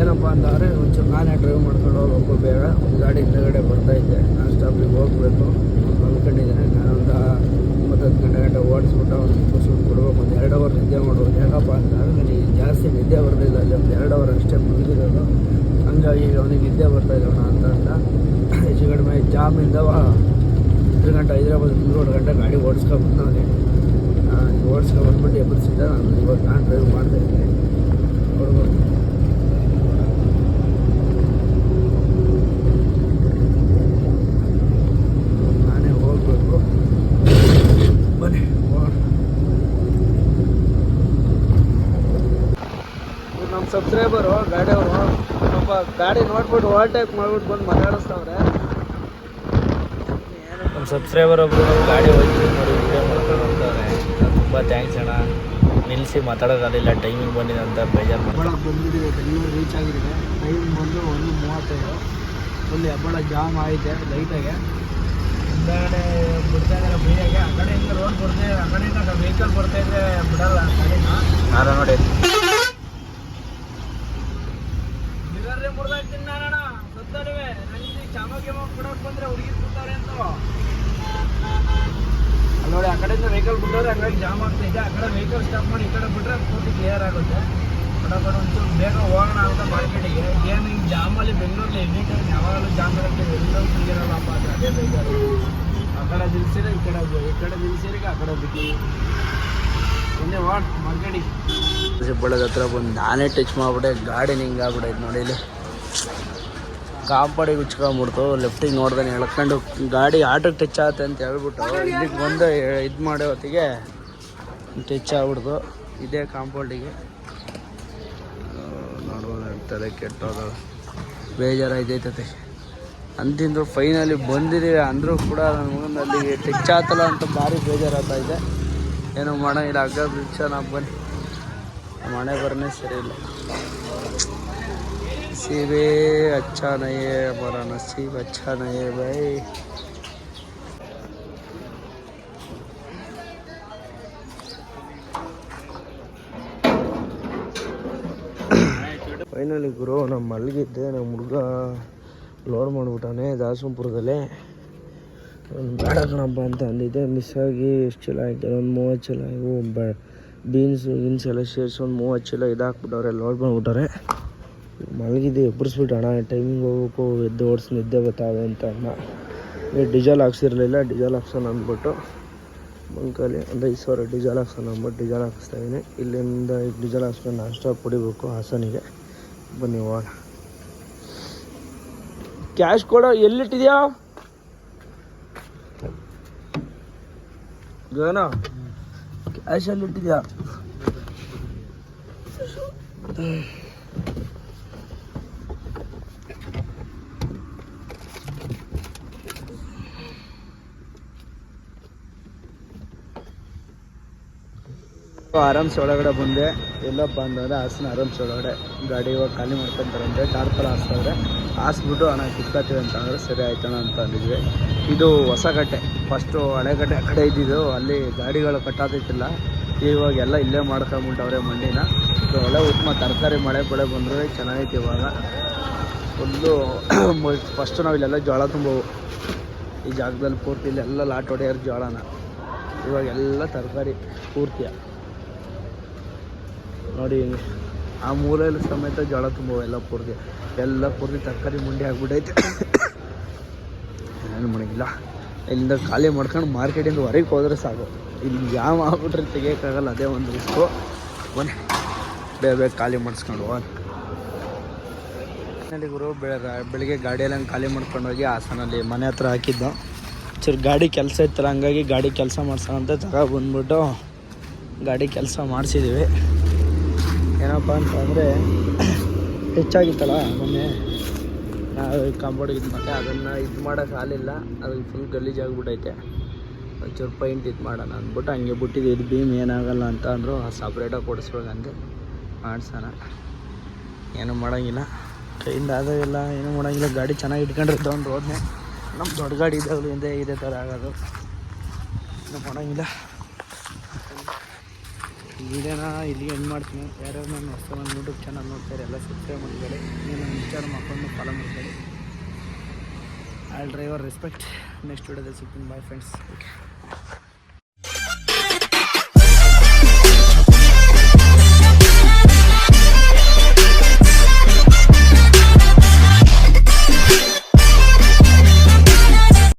ಏನಪ್ಪ ಅಂತಂದರೆ, ಒಂಚೂರು ನಾನೇ ಡ್ರೈವ್ ಮಾಡ್ಕೊಂಡು ಹೋಗ್ಬೇಕು ಬೇಗ. ಒಂದು ಗಾಡಿ ಹಿಂದಗಡೆ ಬರ್ತಾ ಇದ್ದೆ. ನಾನು ಸ್ಟಾಪಿಗೆ ಹೋಗಬೇಕು. ಮಲ್ಕೊಂಡಿದ್ದೇನೆ. ನಾನೊಂದು ಒಂಬತ್ತು ಹತ್ತು ಗಂಟೆ ಗಂಟೆ ಓಡಿಸ್ಬಿಟ್ಟು ಒಂದು ಕೂಸ್ಬಿಟ್ಟು ಕೊಡ್ಬೇಕು. ಒಂದು ಎರಡು ಅವರ್ ನಿದ್ದೆ ಮಾಡೋದು ಯಾಕಪ್ಪ ಅಂತ ನನಗೆ ಜಾಸ್ತಿ ನಿದ್ದೆ ಬರ್ತಿಲ್ಲ ಅಲ್ಲಿ ಒಂದು ಎರಡು ಅವರ್ ಅಷ್ಟೇ ಮುಗಿದಿರೋದು ಹಂಗಾಗಿ ಅವನಿಗೆ ನಿದ್ದೆ ಬರ್ತಾ ಇದ್ದವಣ ಅಂತ ಅಂತ. ಹೆಚ್ಚು ಕಡಿಮೆ ಜಾಮಿಂದ ಹತ್ತು ಗಂಟೆ ಹೈದ್ರಾಬಾದ್ ಮೂರು ಗಂಟೆ ಗಾಡಿ ಓಡಿಸ್ಕೊಂಡು ಅವನಿಗೆ ಓಡಿಸ್ಕೊಂಡು ಬಂದ್ಬಿಟ್ಟು ಎಬ್ಬರಿಸಿದ್ದ ನಾನು. ಇವತ್ತು ನಾನು ಡ್ರೈವ್ ಮಾಡ್ತಾ ಇದ್ದೀನಿ ನೋಡ್ಬೋದು ನಾನೇ ಹೋಗ್ಬೇಕು ಬನ್ನಿ ಹೋಗೋಣ ನಮ್ಮ ಸಬ್ಸ್ಕ್ರೈಬರು ಗಾಡಿಯವರು ನಮ್ಮ ಗಾಡಿ ನೋಡ್ಬಿಟ್ಟು ಓವರ್ಟೇಕ್ ಮಾಡ್ಬಿಟ್ಟು ಬಂದು ಮಾತಾಡಿಸ್ತವ್ರೆ. ನಮ್ಮ ಸಬ್ಸ್ಕ್ರೈಬರ್ ಒಬ್ರು ನಮ್ಮ ಗಾಡಿ ಹೋಗಿ ನೋಡಿ ವಿಡಿಯೋ ಮಾಡ್ಕೊಂಡು ಹೋಗ್ತಾರೆ. ತುಂಬ ಥ್ಯಾಂಕ್ಸ್ ಅಣ್ಣ. ನಿಲ್ಲಿಸಿ ಮಾತಾಡೋಕ್ಕಾಗಲಿಲ್ಲ ಟೈಮಿಂಗ್ ಬಂದಿದೆ ಅಂತ ಬೇಜಾರು ಮಾಡಿ ಬಂದಿದ್ದೀವಿ ಬೆಂಗಳೂರು ರೀಚ್ ಆಗಿದೆ. ಟೈಮ್ ಬಂದು ಒಂದು ಮೂವತ್ತೈದು. ಫುಲ್ ಹೆಬ್ಬಳ ಜಾಮ್ ಆಗಿದೆ ಲೈಟಾಗೆ. ಹಿಂದಗಡೆ ಬಿಡ್ತಾ ಇದ್ದಾರೆ ಫ್ರೀಯಾಗೆ ಆ ಕಡೆಯಿಂದ ರೋಡ್ ಬರ್ತಾ ಇದೆ ಆ ಕಡೆಯಿಂದ ವೆಹಿಕಲ್ ಬರ್ತಾ ಇದ್ರೆ ಬಿಡಲ್ಲ ಆ ಗಾಡಿನ ನಾನು ನೋಡಿ. ಬಿಗರ್ರೆ ತಿನ್ನಾರಣ ಸತ್ತಲ್ವೇ ನನಗೆ ಚಾಮಕ್ಕೆ ಬಿಡೋಕೆ ಬಂದ್ರೆ ಹುಡುಗಿ ಕೊಡ್ತಾರೆ ಅಂತ. ನೋಡಿ, ಆ ಕಡೆಯಿಂದ ವೆಹಿಕಲ್ ಬಿಟ್ಟರೆ ಹಂಗಾಗಿ ಜಾಮ್ ಆಗ್ತಾ ಇದೆ. ಆ ಕಡೆ ವೆಹಿಕಲ್ ಸ್ಟಾಪ್ ಮಾಡಿ ಈ ಕಡೆ ಬಿಟ್ಟರೆ ಪೂರ್ತಿ ಕ್ಲಿಯರ್ ಆಗುತ್ತೆ. ಫಟಾಫಟ್ ಒಂಚೂರು ಬೇಗ ಹೋಗೋಣ ಅಂತ ಮಾರ್ಕೆಟಿಗೆ ಏನು ಹಿಂಗೆ ಜಾಮಲ್ಲಿ ಬೆಂಗಳೂರಲ್ಲಿ ಟೈಮ್ ಯಾವಾಗಲೂ ಜಾಮ್ ಇರುತ್ತೆ ಎಲ್ಲರೂ ಕ್ಲಿಯರಲ್ಲಪ್ಪ ಅದು ಅದೇ ಬೇಜಾರು. ಆ ಕಡೆ ನಿಲ್ಸಿದ್ರೆ ಈ ಕಡೆ ಈ ಕಡೆ ನಿಲ್ಸಿರಿಗೆ ಆ ಕಡೆ ಬಿಟ್ಟು ಒಂದೇ ವಾಟ್? ಮಾರ್ಕೆಟಿಗೆ ಹೆಬ್ಬಳದ ಹತ್ರ ಬಂದು ನಾನೇ ಟಚ್ ಮಾಡಿಬಿಟ್ಟೆ. ಗಾಡಿ ಹಿಂಗಾಗ್ಬಿಡೈತೆ ನೋಡಿ ಇಲ್ಲಿ. ಕಾಂಪಡಿಗೆ ಉಚ್ಕೊಂಬಿಡ್ತು ಲೆಫ್ಟಿಗೆ ನೋಡ್ದೆ ಎಳ್ಕೊಂಡು ಗಾಡಿ ಆಟೋಗೆ ಟಚ್ ಆಗುತ್ತೆ ಅಂತ ಹೇಳ್ಬಿಟ್ಟು ಇಲ್ಲಿಗೆ ಬಂದು ಇದು ಮಾಡೋ ಹೊತ್ತಿಗೆ ಟಚ್ ಆಗ್ಬಿಡ್ತು. ಇದೇ ಕಾಂಪೌಂಡಿಗೆ ನೋಡ್ಬೋದು ತಲೆ ಕೆಟ್ಟೋದು ಬೇಜಾರಾಯ್ತೈತತೆ ಅಂತಿಂದು ಫೈನಲಿ ಬಂದಿದ್ದೀವಿ. ಅಂದರೂ ಕೂಡ ನನ್ನ ಅಲ್ಲಿಗೆ ಟಚ್ ಆತಲ್ಲ ಅಂತ ಭಾರಿ ಬೇಜಾರಾಗ್ತಾ ಇದೆ. ಏನೋ ಇಲ್ಲ ಹಗ್ಗ ನಾವು ಬನ್ನಿ. ಮನೆ ಬರೋನೇ ಸರಿ ಇಲ್ಲ. ನಸೀಬೇ अच्छा नहीं है, हमारा नसीब अच्छा नहीं है भाई। ಫೈನಲಿ ಗುರು ನಮ್ಮ ಮಲಗಿದ್ದೆ ನಮ್ಮ ಹುಡುಗ ಲೋಡ್ ಮಾಡಿಬಿಟ್ಟಾನೆ ದಾಸಂಪುರದಲ್ಲಿ ಒಂದು ಬೇಡ ಕಣಪ್ಪ ಅಂತ ಅಂದಿದ್ದೆ ಮಿಸ್ ಆಗಿ ಎಷ್ಟು ಚೀಲ ಆಯ್ತು, ಒಂದು ಮೂವತ್ತು ಚೀಲ ಇವು ಬೆ ಬೀನ್ಸು ಗೀನ್ಸ್ ಎಲ್ಲ ಸೇರಿಸಿ ಒಂದು ಮೂವತ್ತು ಚೀಲ ಇದಾಕ್ಬಿಟ್ಟವ್ರೆ ಲೋಡ್ ಮಾಡಿಬಿಟ್ಟವ್ರೆ. ಮಲಗಿದ್ದೆ ಎಬ್ಬರಿಸ್ಬಿಟ್ಟು ಅಣ್ಣ ಟೈಮಿಂಗ್ ಹೋಗ್ಬೇಕು, ಎದ್ದು ಓಡಿಸಿ ನಿದ್ದೆ ಬರ್ತಾವೆ ಅಂತ ಅಣ್ಣ ಡಿಜಲ್ ಹಾಕ್ಸಿರ್ಲಿಲ್ಲ ಡೀಸೆಲ್ ಹಾಕ್ಸೋಣ ಅಂದ್ಬಿಟ್ಟು ಬಂಕಲ್ಲಿ ಒಂದು ಐದು ಸಾವಿರ ಡಿಜಲ್ ಹಾಕ್ಸೋಣ ಅಂದ್ಬಿಟ್ಟು ಡಿಜಲ್ ಹಾಕಿಸ್ತಾ ಇದ್ದೀನಿ. ಇಲ್ಲಿಂದ ಡೀಸೆಲ್ ಹಾಕ್ಸ್ಕೊಂಡು ನಾಷ್ಟ ಕುಡಿಬೇಕು ಹಾಸನಿಗೆ. ಬನ್ನಿ, ಹೋಗೋಣ. ಕ್ಯಾಶ್ ಕೊಡೋ, ಎಲ್ಲಿಟ್ಟಿದ್ಯಾ? ಗಗನ ಕ್ಯಾಶ್ ಎಲ್ಲಿಟ್ಟಿದ್ಯಾ? ಆರಾಮ್ಸ್ ಒಳಗಡೆ ಬಂದೆ. ಎಲ್ಲ ಬಂದ್ರೆ ಹಾಸನ ಆರಾಮ್ಸ್ ಒಳಗಡೆ. ಗಾಡಿ ಇವಾಗ ಖಾಲಿ ಮಾಡ್ಕೊಂತಾರಂತೆ ಟಾರ್ಪಲ್ ಹಾಸ್ತಾವ್ರೆ. ಹಾಸ್ಬಿಟ್ಟು ಹಣ ಕಿತ್ಕೊತೀವಿ ಅಂತ ಸರಿ ಆಯ್ತಣ ಅಂತ ಅಂದಿದ್ವಿ. ಇದು ಹೊಸ ಕಟ್ಟೆ ಫಸ್ಟು ಹಳೆ ಕಟ್ಟೆ ಆ ಕಡೆ ಇದ್ದಿದ್ದು. ಅಲ್ಲಿ ಗಾಡಿಗಳು ಕಟ್ಟಾತಿತ್ತಿಲ್ಲ ಇವಾಗ ಎಲ್ಲ ಇಲ್ಲೇ ಮಾಡ್ಕೊಂಬಿಟ್ಟವ್ರೆ ಮಂಡಿನ. ಒಳ್ಳೆ ಉತ್ತಮ ತರಕಾರಿ ಮಳೆ ಬೆಳೆ ಬಂದರೆ ಚೆನ್ನಾಗೈತೆ ಇವಾಗ. ಫುಲ್ಲು ಫಸ್ಟು ನಾವು ಇಲ್ಲೆಲ್ಲ ಜೋಳ ತುಂಬವು. ಈ ಜಾಗದಲ್ಲಿ ಪೂರ್ತಿ ಇಲ್ಲೆಲ್ಲ ಲಾಟ್ ಹೊಡೆಯೋರು ಜೋಳನ. ಇವಾಗೆಲ್ಲ ತರಕಾರಿ ಪೂರ್ತಿಯ. ನೋಡಿ, ಆ ಮೂಲೆಯಲ್ಲಿ ಸಮೇತ ಜೋಳ ತುಂಬವು ಎಲ್ಲ ಪೂರ್ತಿ ಎಲ್ಲ ಪೂರ್ತಿ ತರಕಾರಿ ಮುಂಡಿ ಆಗ್ಬಿಟ್ಟೈತೆ ಏನು ಮಾಡೋಂಗಿಲ್ಲ ಇಲ್ಲಿಂದ ಖಾಲಿ ಮಾಡ್ಕೊಂಡು ಮಾರ್ಕೆಟಿಂದ ಹೊರಗೆ ಹೋದ್ರೆ ಸಾಕು. ಇಲ್ಲಿ ಜಾಮ್ ಆಗ್ಬಿಟ್ರೆ ತೆಗಿಯೋಕ್ಕಾಗಲ್ಲ, ಅದೇ ಒಂದು ರಿಸ್ಕು ಬನ್ನಿ, ಬೇಗ ಬೇಗ ಖಾಲಿ ಮಾಡಿಸ್ಕೊಂಡು ಇಲ್ಲಿ ಗುರು, ಬೆಳ, ಬೆಳಿಗ್ಗೆ ಗಾಡಿಯೆಲ್ಲ ಖಾಲಿ ಮಾಡ್ಕೊಂಡು ಹೋಗಿ ಹಾಸನಲ್ಲಿ ಮನೆ ಹತ್ರ ಹಾಕಿದ್ದು. ಚೂರು ಗಾಡಿ ಕೆಲಸ ಇತ್ತಲ್ಲ, ಹಂಗಾಗಿ ಗಾಡಿ ಕೆಲಸ ಮಾಡ್ಸೋಣ ಅಂತ ಜಾಗ ಬಂದ್ಬಿಟ್ಟು ಗಾಡಿ ಕೆಲಸ ಮಾಡಿಸಿದ್ದೀವಿ ಏನಪ್ಪ ಅಂತಂದರೆ ಹೆಚ್ಚಾಗಿತ್ತಲ್ಲ ಮೊನ್ನೆ ಕಾಂಪೌಂಡ್ ಇದು ಮತ್ತೆ ಅದನ್ನು ಇದು ಮಾಡೋಕೆ ಆಗಲಿಲ್ಲ. ಅದು ಫುಲ್ ಗಲೀಜಾಗ್ಬಿಟ್ಟೈತೆ ಒಂಚೂರು ಪೈಂಟ್ ಇದು ಮಾಡೋಣ ಅಂದ್ಬಿಟ್ಟು ಹಂಗೆ ಬಿಟ್ಟಿದ್ದು ಇದು ಭೀಮ್ ಏನಾಗಲ್ಲ ಅಂತ ಅಂದರು ಸಪ್ರೇಟಾಗಿ ಕೊಡಿಸ್ಬೇಕಂತೆ ಮಾಡ್ಸೋಣ. ಏನೂ ಮಾಡೋಂಗಿಲ್ಲ. ಕೈಯಿಂದ ಆದಾಗೆಲ್ಲ ಏನೂ ಮಾಡೋಂಗಿಲ್ಲ. ಗಾಡಿ ಚೆನ್ನಾಗಿ ಇಟ್ಕೊಂಡಿರ್ತ ಒಂದು ಹೋದ್ನೆ ನಮ್ಮ ದೊಡ್ಡ ಗಾಡಿ ಇದ್ದಾಗಲೂ ಹಿಂದೆ ಇದೇ ಥರ ಆಗೋದು. ಏನೂ ಮಾಡೋಂಗಿಲ್ಲ. ವಿಡಿಯೋನ ಇಲ್ಲಿ ಎಂಡ್ ಮಾಡ್ತೀನಿ. ಯಾರ್ಯಾರು ನನ್ನ ಹೊಸ ನನ್ನ ಯೂಟ್ಯೂಬ್ ಚಾನಲ್ ನೋಡ್ತಾರೆ ಎಲ್ಲ ಸಬ್ಸ್ಕ್ರೈಬ್ ಮಾಡಿದ್ದಾರೆ ನೀವು ನನ್ನ ವಿಚಾರ ಮಾಡ್ಕೊಂಡು ಫಾಲೋ ಮಾಡ್ತಾರೆ ಆಲ್ ಡ್ರೈವರ್ ರೆಸ್ಪೆಕ್ಟ್ ನೆಕ್ಸ್ಟ್ ವಿಡಿಯೋದಲ್ಲಿ ಸಿಗ್ತೀನಿ. Bye friends okay